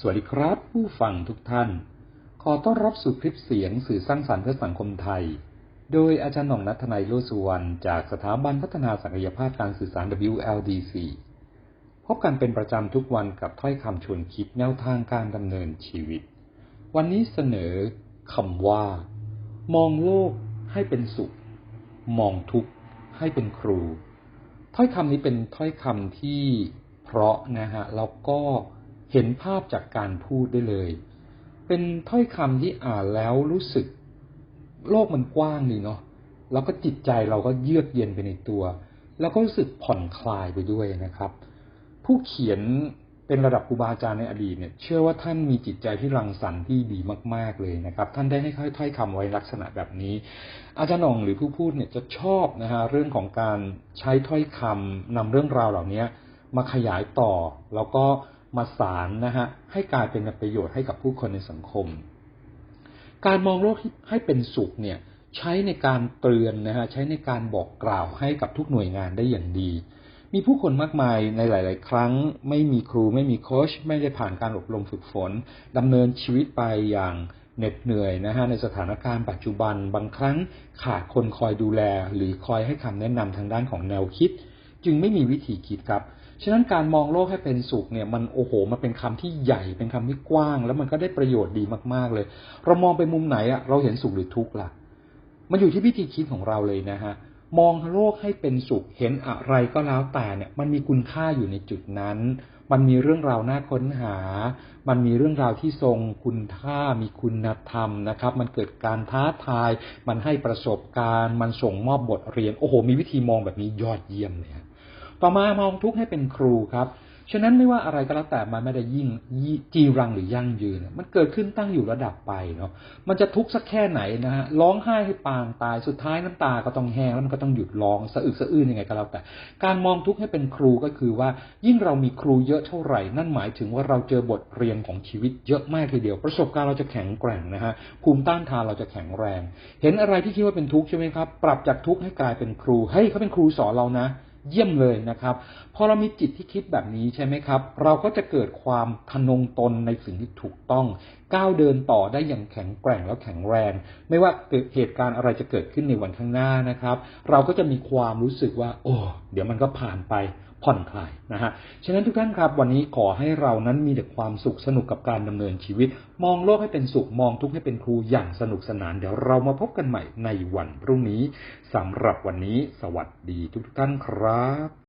สวัสดีครับ ผู้ฟังทุกท่าน ขอต้อนรับสู่คลิปเสียงสื่อสร้างสรรค์เพื่อสังคมไทย โดยอาจารย์หน่องนัทนายโลสุวรรณจากสถาบันพัฒนาศักยภาพการสื่อสาร WLDC พบกันเป็นประจำทุกวันกับถ้อยคำชวนคิดแนวทางการดำเนินชีวิต วันนี้เสนอคำว่า มองโลกให้เป็นสุข มองทุกข์ให้เป็นครู ถ้อยคำนี้เป็นถ้อยคำที่เพราะนะฮะแล้วก็เเห็นภาพจากการพูดได้เลย เป็นถ้อยคำที่อ่านแล้วรู้สึก โลกมันกว้างนี่เนาะแล้วก็จิตใจเราก็เยือกเย็นไปในตัว แล้วก็รู้สึกผ่อนคลายไปด้วยนะครับ ผู้เขียนเป็นระดับครูบาอาจารย์ในอดีตเนี่ย เชื่อว่าท่านมีจิตใจที่รังสรรค์ที่ดีมาก ๆเลยนะครับ ท่านได้ให้ถ้อยคำไว้ลักษณะแบบนี้ อาจารย์หน่องหรือผู้พูดเนี่ยจะชอบนะฮะเรื่องของการใช้ถ้อยคำนำเรื่องราวเหล่านี้มาขยายต่อ แล้วก็ มาสารนะฮะให้กลายเป็นประโยชน์ให้กับผู้คนในสังคม การมองโลกให้เป็นสุขเนี่ยใช้ในการเตือนนะฮะใช้ในการบอกกล่าวให้กับทุกหน่วยงานได้อย่างดี มีผู้คนมากมายในหลาย ๆ ครั้ง ไม่มีครูไม่มีโค้ชไม่ได้ผ่านการอบรมฝึกฝนดำเนินชีวิตไปอย่างเหน็ดเหนื่อยนะฮะในสถานการณ์ปัจจุบันบางครั้งขาดคนคอยดูแล หรือคอยให้คำแนะนำทางด้านของแนวคิด จึงไม่มีวิธีคิดครับ ฉะนั้นการมองโลกให้เป็นสุขเนี่ยมันโอ้โหมันเป็นคำที่ใหญ่เป็นคำที่กว้าง แล้วมันก็ได้ประโยชน์ดีมากๆเลย เรามองไปมุมไหนอะเราเห็นสุขหรือทุกข์ล่ะ มันอยู่ที่วิธีคิดของเราเลยนะฮะมองโลกให้เป็นสุขเห็นอะไรก็แล้วแต่เนี่ยมันมีคุณค่าอยู่ในจุดนั้น มันมีเรื่องราวน่าค้นหา มันมีเรื่องราวที่ทรงคุณค่ามีคุณธรรมนะครับ มันเกิดการท้าทาย มันให้ประสบการณ์ มันส่งมอบบทเรียน โอ้โห มีวิธีมองแบบนี้ยอดเยี่ยมเลย ต่อมามองทุกข์ให้เป็นครูครับ ฉะนั้นไม่ว่าอะไรก็แล้วแต่มันไม่ได้ยิ่งจีรังหรือยั่งยืน มันเกิดขึ้นตั้งอยู่ระดับไปเนาะ มันจะทุกข์สักแค่ไหนนะฮะ ร้องไห้ให้ปางตาย สุดท้ายน้ำตาก็ต้องแห้งแล้วมันก็ต้องหยุดร้องสะอึกสะอื้นยังไงก็แล้วแต่ การมองทุกข์ให้เป็นครูก็คือว่า ยิ่งเรามีครูเยอะเท่าไหร่ นั่นหมายถึงว่าเราเจอบทเรียนของชีวิตเยอะมากทีเดียว ประสบการณ์เราจะแข็งแกร่งนะฮะ ภูมิต้านทานเราจะแข็งแรง เห็นอะไรที่คิดว่าเป็นทุกข์ใช่ไหมครับ ปรับจากทุกข์ให้กลายเป็นครู เฮ้ยเขาเป็นครูสอนเรานะ เยี่ยมเลยนะครับ พอเรามีจิตที่คิดแบบนี้ใช่ไหมครับ เราก็จะเกิดความทนงตนในสิ่งที่ถูกต้อง ก้าวเดินต่อได้อย่างแข็งแกร่งแล้วแข็งแรง ไม่ว่าเกิดเหตุการณ์อะไรจะเกิดขึ้นในวันข้างหน้านะครับ เราก็จะมีความรู้สึกว่า โอ้ เดี๋ยวมันก็ผ่านไปผ่อนคลายนะฮะ ฉะนั้นทุกท่านครับวันนี้ขอให้เรานั้นมีแต่ความสุขสนุกกับการดำเนินชีวิต มองโลกให้เป็นสุขมองทุกข์ให้เป็นครูอย่างสนุกสนาน เดี๋ยวเรามาพบกันใหม่ในวันพรุ่งนี้สำหรับวันนี้ สวัสดีทุกท่านครับ